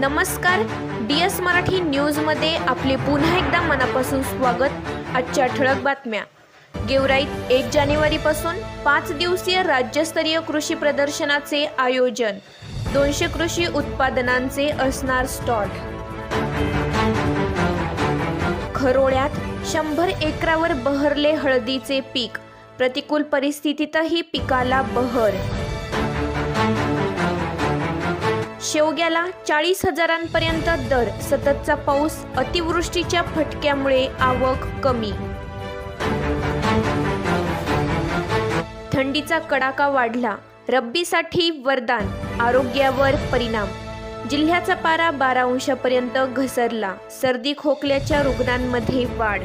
नमस्कार. D S Marathi न्यूजमध्ये आपले पुन्हा एकदा मनापासून स्वागत. आजच्या ठळक बातम्या. गेवराईत एक जानेवारीपासून पाच दिवसीय राज्यस्तरीय कृषी प्रदर्शनाचे आयोजन. दोनशे कृषी उत्पादनांचे असणार स्टॉल. खरोळ्यात शंभर एकरावर बहरले हळदीचे पीक. प्रतिकूल परिस्थितीतही पिकाला बहर. शेवग्याला चाळीस हजारांपर्यंत दर. सततचा पाऊस अतिवृष्टीच्या फटक्यामुळे आवक कमी. थंडीचा कडाका वाढला. रब्बीसाठी वरदान आरोग्यावर परिणाम. जिल्ह्याचा पारा बारा अंशापर्यंत घसरला. सर्दी खोकल्याच्या रुग्णांमध्ये वाढ.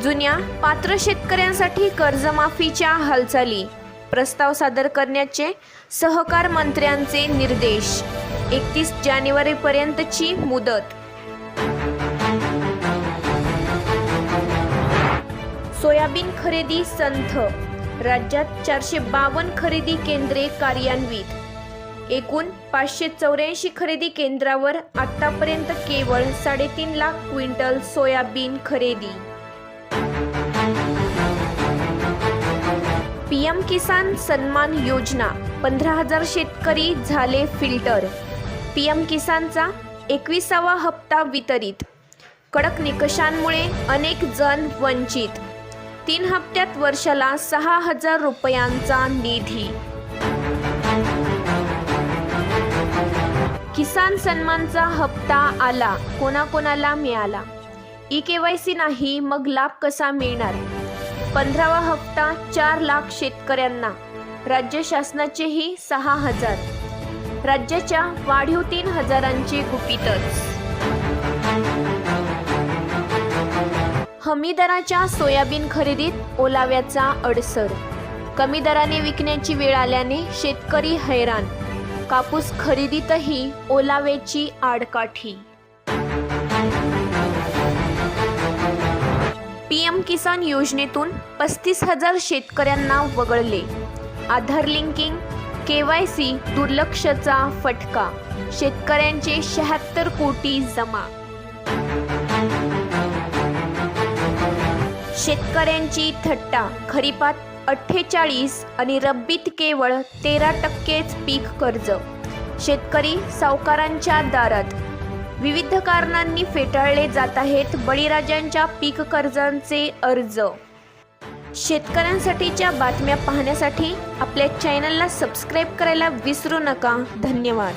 जुन्या पात्र शेतकऱ्यांसाठी कर्जमाफीच्या हालचाली. प्रस्ताव सादर करण्याचे सहकार मंत्र्यांचे निर्देश. एकतीस जानेवारीपर्यंतची मुदत. सोयाबीन खरेदी संथ. राज्यात चारशे बावन्न खरेदी केंद्रे कार्यान्वित. एकूण पाचशे चौऱ्याऐंशी खरेदी केंद्रावर आतापर्यंत केवळ साडेतीन लाख क्विंटल सोयाबीन खरेदी. पीएम किसान सन्मान योजना पंधरा हजार शेतकरी झाले फिल्टर. पीएम किसानचा एकविसावा हप्ता वितरित. कडक निकषांमुळे अनेक जण वंचित. तीन हप्त्यात वर्षाला सहा हजार रुपयांचा निधी. किसान सन्मानचा हप्ता आला कोणाकोणाला मिळाला? ई के वाय सी नाही मग लाभ कसा मिळणार? पंधरावा हप्ता चार लाख शेतकऱ्यांना. राज्य शासनाचेही सहा हजार. राज्याच्या वाढीव तीन हजारांची गुपितच. हमी दराच्या सोयाबीन खरेदीत ओलाव्याचा अडसर. कमी दराने विकण्याची वेळ आल्याने शेतकरी हैराण. कापूस खरेदीतही ओलाव्याची आडकाठी. पीएम किसान योजनेतून पस्तीस हजार शेतकऱ्यांना वगळले. Aadhaar linking K Y C दुर्लक्षचा फटका. शेतकऱ्यांचे शहात्तर कोटी जमा. शेतकऱ्यांची थट्टा. खरीपात अठ्ठेचाळीस आणि रब्बीत केवळ तेरा टक्केच पीक कर्ज. शेतकरी सावकारांच्या दारात. विविध कारणांनी फेटाळले जात आहेत बळीराजांच्या पीक कर्जांचे अर्ज. शेतकऱ्यांसाठीच्या बातम्या पाहण्यासाठी आपल्या चॅनलला सबस्क्राईब करायला विसरू नका. धन्यवाद.